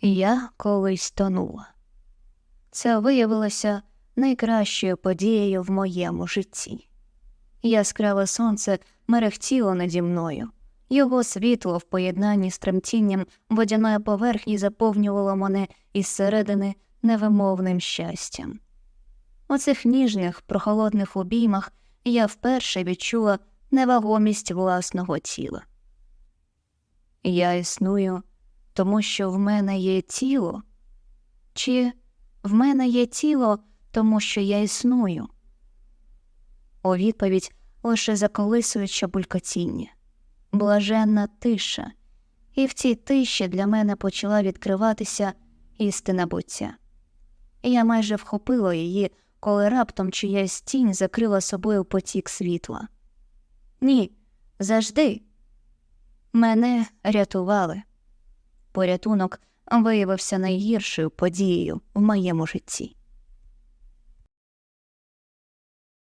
Я колись тонула. Це виявилося найкращою подією в моєму житті. Яскраве сонце мерехтіло наді мною. Його світло в поєднанні з тремтінням водяної поверхні заповнювало мене із середини невимовним щастям. У цих ніжних, прохолодних обіймах я вперше відчула невагомість власного тіла. Я існую, тому що в мене є тіло, чи в мене є тіло, тому що я існую. У відповідь лише заколисуюче булькотіння, блаженна тиша, і в цій тиші для мене почала відкриватися істина буття. Я майже вхопила її, коли раптом чиясь тінь закрила собою потік світла. Ні, завжди. Мене рятували. Порятунок виявився найгіршою подією в моєму житті.